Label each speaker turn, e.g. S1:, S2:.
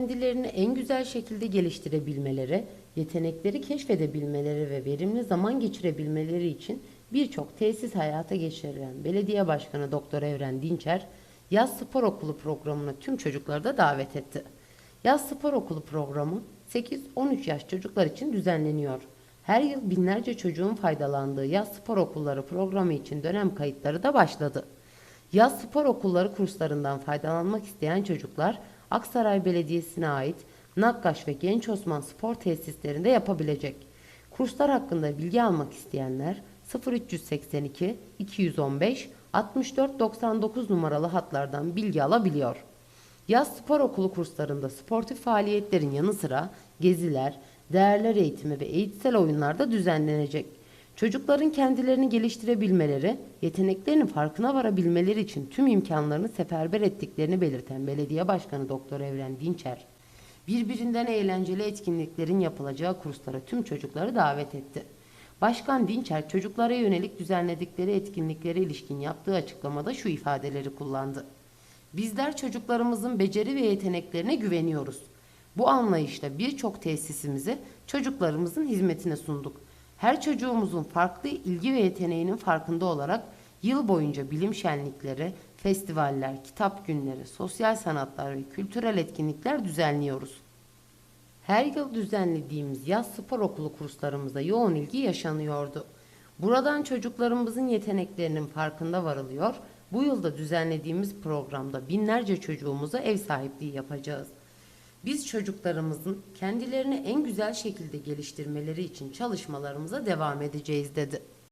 S1: kendilerini en güzel şekilde geliştirebilmeleri, yetenekleri keşfedebilmeleri ve verimli zaman geçirebilmeleri için birçok tesis hayata geçiren Belediye Başkanı Doktor Evren Dinçer, Yaz Spor Okulu programına tüm çocukları da davet etti. Yaz Spor Okulu programı 8-13 yaş çocuklar için düzenleniyor. Her yıl binlerce çocuğun faydalandığı Yaz Spor Okulları programı için dönem kayıtları da başladı. Yaz spor okulları kurslarından faydalanmak isteyen çocuklar Aksaray Belediyesi'ne ait Nakkaş ve Genç Osman spor tesislerinde yapabilecek. Kurslar hakkında bilgi almak isteyenler 0382 215 64 99 numaralı hatlardan bilgi alabiliyor. Yaz spor okulu kurslarında sportif faaliyetlerin yanı sıra geziler, değerler eğitimi ve eğitsel oyunlar da düzenlenecek. Çocukların kendilerini geliştirebilmeleri, yeteneklerinin farkına varabilmeleri için tüm imkanlarını seferber ettiklerini belirten Belediye Başkanı Doktor Evren Dinçer, birbirinden eğlenceli etkinliklerin yapılacağı kurslara tüm çocukları davet etti. Başkan Dinçer çocuklara yönelik düzenledikleri etkinliklere ilişkin yaptığı açıklamada şu ifadeleri kullandı. Bizler çocuklarımızın beceri ve yeteneklerine güveniyoruz. Bu anlayışla birçok tesisimizi çocuklarımızın hizmetine sunduk. Her çocuğumuzun farklı ilgi ve yeteneğinin farkında olarak yıl boyunca bilim şenlikleri, festivaller, kitap günleri, sosyal sanatlar ve kültürel etkinlikler düzenliyoruz. Her yıl düzenlediğimiz yaz spor okulu kurslarımıza yoğun ilgi yaşanıyordu. Buradan çocuklarımızın yeteneklerinin farkında varılıyor. Bu yılda düzenlediğimiz programda binlerce çocuğumuza ev sahipliği yapacağız. Biz çocuklarımızın kendilerini en güzel şekilde geliştirmeleri için çalışmalarımıza devam edeceğiz dedi.